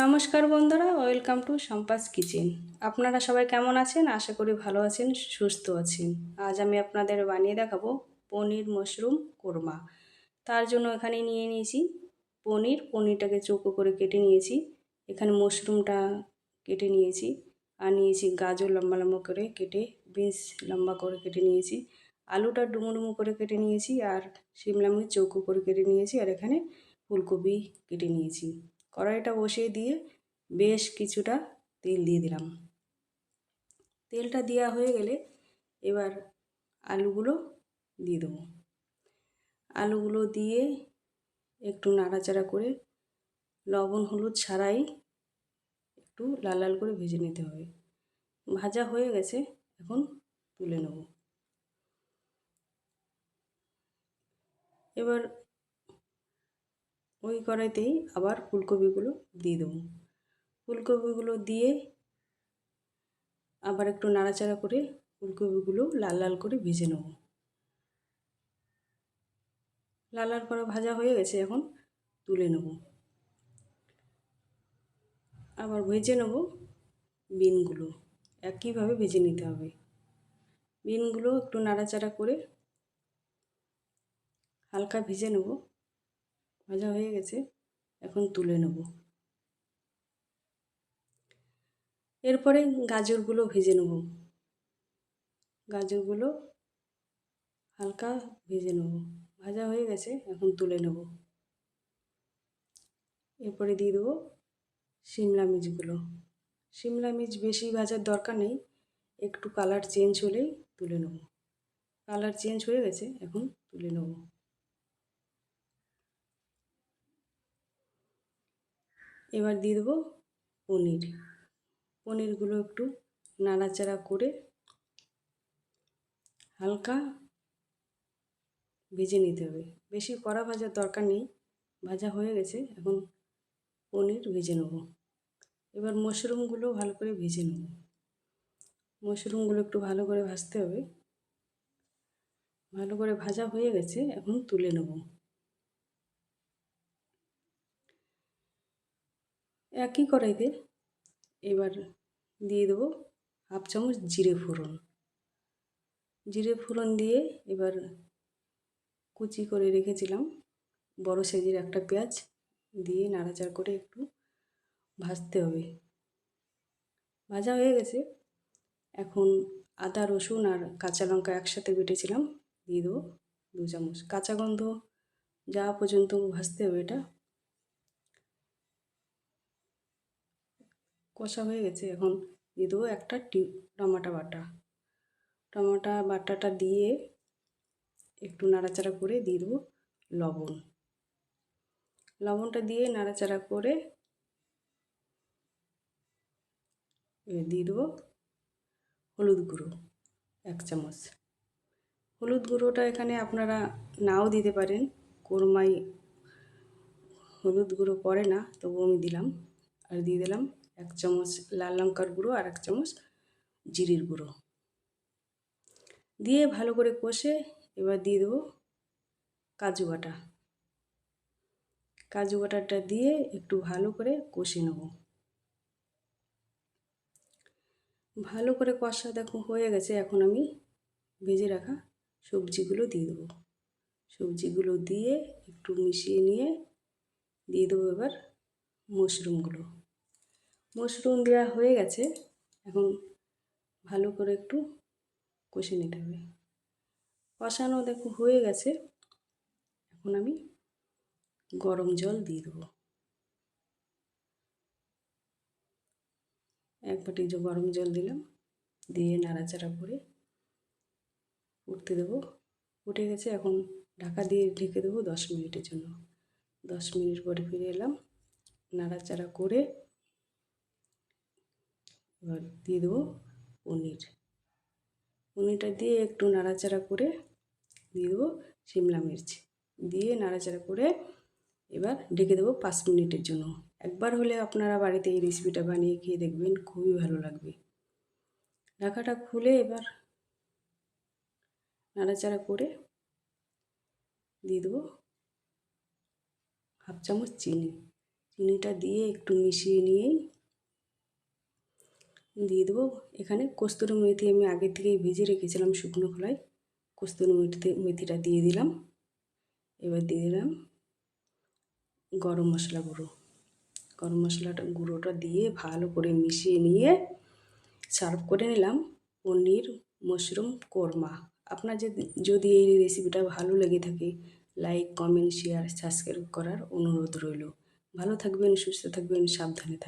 নমস্কার বন্ধুরা, welcome to সম্পাস kitchen. আপনারা সবাই কেমন আছেন? আশা করি ভালো আছেন, সুস্থ আছেন। আজ আমি আপনাদের বানিয়ে দেখাবো পনির মাশরুম কোরমা। তার জন্য এখানে নিয়ে নিয়েছি পনির। পনিরটাকে চৌকো করে কেটে নিয়েছি। এখানে মাশরুমটা কেটে নিয়েছি। আর নিয়েছি গাজর লম্বা লম্বা করে কেটে, বিনস লম্বা করে কেটে নিয়েছি। আলুটা ডুমো ডুমো করে কেটে নিয়েছি। আর শিমলা মির্চ চৌকো করে কেটে নিয়েছি। আর এখানে ফুলকপি কেটে নিয়েছি। কড়াইটা বসিয়ে দিয়ে বেশ কিছুটা তেল দিয়ে দিলাম। তেলটা দেওয়া হয়ে গেলে এবার আলুগুলো দিয়ে দেবো। আলুগুলো দিয়ে একটু নাড়াচাড়া করে লবণ, হলুদ ছাড়াই একটু লাল লাল করে ভেজে নিতে হবে। ভাজা হয়ে গেছে, এখন তুলে নেব। এবার ওই কড়াইতেই আবার ফুলকপিগুলো দিয়ে দেবো। ফুলকপিগুলো দিয়ে আবার একটু নাড়াচাড়া করে ফুলকপিগুলো লাল লাল করে ভেজে নেব। লাল লাল করে ভাজা হয়ে গেছে, এখন তুলে নেব। আবার ভেজে নেব বিনগুলো। একইভাবে ভেজে নিতে হবে। বিনগুলো একটু নাড়াচাড়া করে হালকা ভেজে নেব। ভাজা হয়ে গেছে, এখন তুলে নেব। এরপরে গাজরগুলো ভেজে নেব। গাজরগুলো হালকা ভেজে নেব। ভাজা হয়ে গেছে, এখন তুলে নেব। এরপরে দিয়ে দেবো শিমলা মির্চগুলো। শিমলা মির্চ বেশি ভাজার দরকার নেই, একটু কালার চেঞ্জ হলেই তুলে নেব। কালার চেঞ্জ হয়ে গেছে, এখন তুলে নেব। এবার দিয়ে দেবো পনির। পনিরগুলো একটু নাড়াচাড়া করে হালকা ভেজে নিতে হবে। বেশি কড়া ভাজার দরকার নেই, ভাজা হয়ে গেছে, এখন পনির ভেজে নেব। এবার মাশরুমগুলো ভালো করে ভেজে নেব। মাশরুমগুলো একটু ভালো করে ভাজতে হবে। ভালো করে ভাজা হয়ে গেছে, এখন তুলে নেব। একই কড়াইতে এবার দিয়ে দেবো হাফ চামচ জিরে ফোড়ন। জিরে ফোড়ন দিয়ে এবার কুচি করে রেখেছিলাম, বড় সাইজের একটা পেঁয়াজ দিয়ে নাড়াচাড়া করে একটু ভাজতে হবে। ভাজা হয়ে গেছে। এখন আদা, রসুন আর কাঁচা লঙ্কা একসাথে বেটেছিলাম, দিয়ে দেবো দু চামচ। কাঁচা গন্ধ যাওয়া পর্যন্ত ভাজতে হবে এটা কষা হয়ে গেছে। এখন দিয়ে দেবো একটা টমাটো বাটা। টমাটা বাটাটা দিয়ে একটু নাড়াচাড়া করে দিয়ে দেবো লবণ। লবণটা দিয়ে নাড়াচাড়া করে দিয়ে দেবো হলুদ গুঁড়ো, এক চামচ। হলুদ গুঁড়োটা এখানে আপনারা নাও দিতে পারেন। কোরমাই হলুদ গুঁড়ো পড়ে না তবু আমি দিলাম। আর দিয়ে দিলাম এক চামচ লাল লঙ্কার গুঁড়ো আর এক চামচ জিরির গুঁড়ো। দিয়ে ভালো করে কষে এবার দিয়ে দেবো কাজু বাটা। কাজু বাটাটা দিয়ে একটু ভালো করে কষে নেব। ভালো করে কষা দেখো হয়ে গেছে। এখন আমি ভেজে রাখা সবজিগুলো দিয়ে দেবো। সবজিগুলো দিয়ে একটু মিশিয়ে নিয়ে দিয়ে দেবো এবার মাশরুমগুলো। মাশরুম দেওয়া হয়ে গেছে। এখন ভালো করে একটু কষে নিতে হবে। কষানো দেখো হয়ে গেছে। এখন আমি গরম জল দিয়ে দেবো। এক বাটি যে গরম জল দিলাম, দিয়ে নাড়াচাড়া করে উঠতে দেবো। উঠে গেছে, এখন ঢাকা দিয়ে ঢেকে দেবো দশ মিনিটের জন্য। দশ মিনিট পরে ফিরে এলাম, নাড়াচাড়া করে এবার দিয়ে দেবো পনির। পনিরটা দিয়ে একটু নাড়াচাড়া করে দিয়ে দেবো শিমলা মির্চ। দিয়ে নাড়াচাড়া করে এবার ঢেকে দেবো পাঁচ মিনিটের জন্য। একবার হলে আপনারা বাড়িতে এই রেসিপিটা বানিয়ে খেয়ে দেখবেন, খুবই ভালো লাগবে। ঢাকাটা খুলে এবার নাড়াচাড়া করে দিয়ে দেবো হাফ চামচ চিনি। চিনিটা দিয়ে একটু মিশিয়ে নিয়েই দিয়ে দেবো। এখানে কস্তুরি মেথি আমি আগে থেকেই ভেজে রেখেছিলাম শুকনো খোলায়। কস্তুরি মেথিতে, মেথিটা দিয়ে দিলাম। এবার দিয়ে দিলাম গরম মশলা গুঁড়ো। গরম মশলাটা, গুঁড়োটা দিয়ে ভালো করে মিশিয়ে নিয়ে সার্ভ করে নিলাম পনির, মাশরুম, কোরমা। আপনার যদি যদি এই রেসিপিটা ভালো লেগে থাকে লাইক কমেন্ট শেয়ার সাবস্ক্রাইব করার অনুরোধ রইল। ভালো থাকবেন, সুস্থ থাকবেন, সাবধানে থাকবেন।